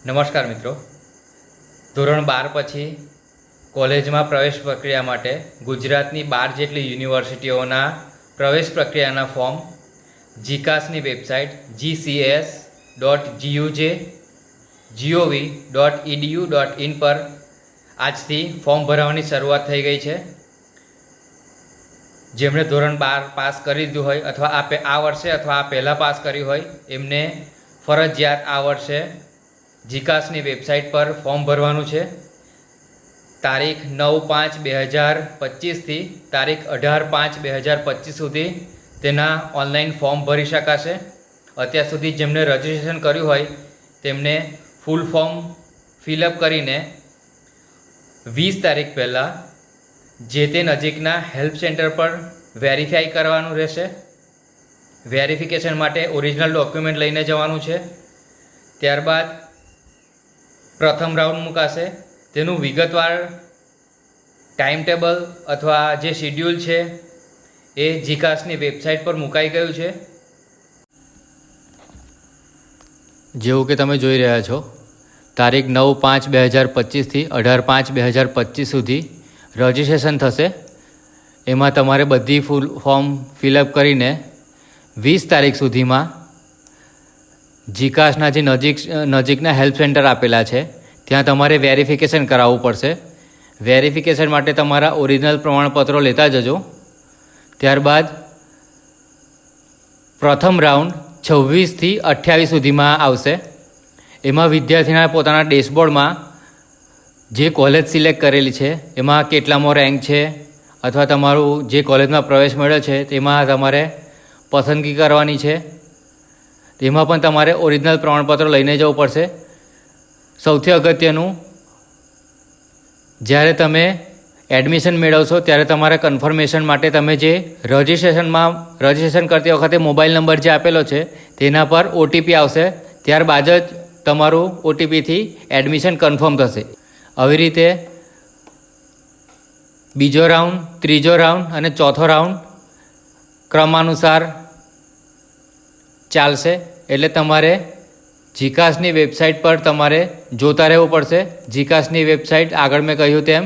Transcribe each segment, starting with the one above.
નમસ્કાર મિત્રો. ધોરણ બાર પછી કોલેજમાં પ્રવેશ પ્રક્રિયા માટે ગુજરાતની બાર જેટલી યુનિવર્સિટીઓના પ્રવેશ પ્રક્રિયાના form, જીકાસની website GCS dot GUJ GOV dot EDU dot in પર આજથી ફોર્મ ભરાવાની શરૂઆત થઈ ગઈ છે. જેમણે ધોરણ બાર પાસ કરી દીધું હોય અથવા આ આ વર્ષે અથવા આ પહેલાં પાસ કર્યું હોય એમને ફરજિયાત આ વર્ષે જીકાસની વેબસાઇટ પર ફોર્મ ભરવાનું છે. તારીખ નવ પાંચ બે હજાર પચીસથી તારીખ અઢાર પાંચ બે હજાર પચીસ સુધી તેના ઓનલાઈન ફોર્મ ભરી શકાશે. અત્યાર સુધી જેમણે રજિસ્ટ્રેશન કર્યું હોય તેમને ફૂલ ફોર્મ ફિલઅપ કરીને વીસ તારીખ પહેલાં જે તે નજીકના હેલ્પ સેન્ટર પર વેરીફાઈ કરવાનું રહેશે. વેરિફિકેશન માટે ઓરિજિનલ ડોક્યુમેન્ટ લઈને જવાનું છે. ત્યારબાદ પ્રથમ રાઉન્ડ મુકાશે. તેનું વિગતવાર ટાઈમ ટેબલ અથવા જે શિડ્યુલ છે એ જીકાસની વેબસાઇટ પર મુકાઈ ગયું છે. જેવું કે તમે જોઈ રહ્યા છો, તારીખ નવ પાંચ બે હજાર પચીસથી અઢાર પાંચ બે હજાર પચીસ સુધી રજિસ્ટ્રેશન થશે. એમાં તમારે બધી ફૂલ ફોર્મ ફિલઅપ કરીને વીસ તારીખ સુધીમાં જીકાસના જે નજીક, નજીકના હેલ્પ સેન્ટર આપેલા છે ત્યાં તમારે વેરિફિકેશન કરાવવું પડશે. વેરિફિકેશન માટે તમારા ઓરિજિનલ પ્રમાણપત્રો લેતા જજો. ત્યારબાદ પ્રથમ રાઉન્ડ છવ્વીસથી અઠ્યાવીસ સુધીમાં આવશે. એમાં વિદ્યાર્થીના પોતાના ડેશબોર્ડમાં જે કોલેજ સિલેક્ટ કરેલી છે, એમાં કેટલામાં રેન્ક છે, અથવા તમારું જે કોલેજમાં પ્રવેશ મળ્યો છે, તેમાં તમારે પસંદગી કરવાની છે. તેમાં પણ તમારે ઓરિજિનલ પ્રમાણપત્ર લઈને જવું પડશે. સૌથી અગત્યનું, જ્યારે તમે એડમિશન મેળવશો, ત્યારે તમારે કન્ફર્મેશન માટે તમે જે રજિસ્ટ્રેશનમાં, રજિસ્ટ્રેશન કરતી વખતે મોબાઈલ નંબર જે આપેલો છે, તેના પર ઓટીપી આવશે. ત્યારબાદ જ તમારું ઓટીપીથી એડમિશન કન્ફર્મ થશે. આવી રીતે બીજો રાઉન્ડ ત્રીજો રાઉન્ડ અને ચોથો રાઉન્ડ ક્રમાનુસાર ચાલશે. એટલે તમારે જીકાસની વેબસાઇટ પર તમારે જોતા રહેવું પડશે. જીકાસની વેબસાઇટ આગળ મેં કહ્યું તેમ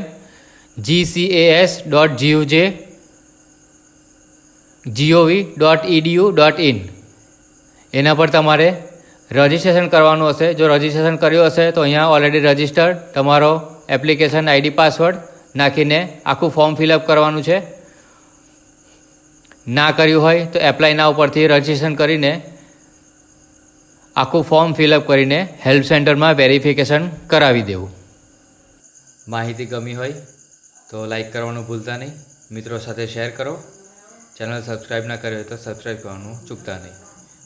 GCAS dot GUJ GOV dot EDU dot in એના પર તમારે રજિસ્ટ્રેશન કરવાનું હશે. જો રજિસ્ટ્રેશન કર્યું હશે તો અહીંયા ઓલરેડી રજિસ્ટર્ડ તમારો એપ્લિકેશન આઈડી પાસવર્ડ નાખીને આખું ફોર્મ ફિલઅપ કરવાનું છે. ના કર્યું હોય તો એપ્લાયના ઉપરથી રજિસ્ટ્રેશન કરીને આખું ફોર્મ ફિલઅપ કરીને હેલ્પ સેન્ટરમાં વેરિફિકેશન કરાવી દેવું. માહિતી ગમી હોય તો લાઈક કરવાનું ભૂલતા નહીં. મિત્રો સાથે શેર કરો. ચેનલ સબસ્ક્રાઈબ ના કરી હોય તો સબસ્ક્રાઈબ કરવાનું ચૂકતા નહીં.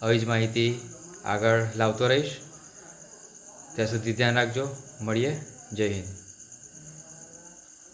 આવી જ માહિતી આગળ લાવતો રહીશ. ત્યાં સુધી ધ્યાન રાખજો. મળીએ. જય હિન્દ.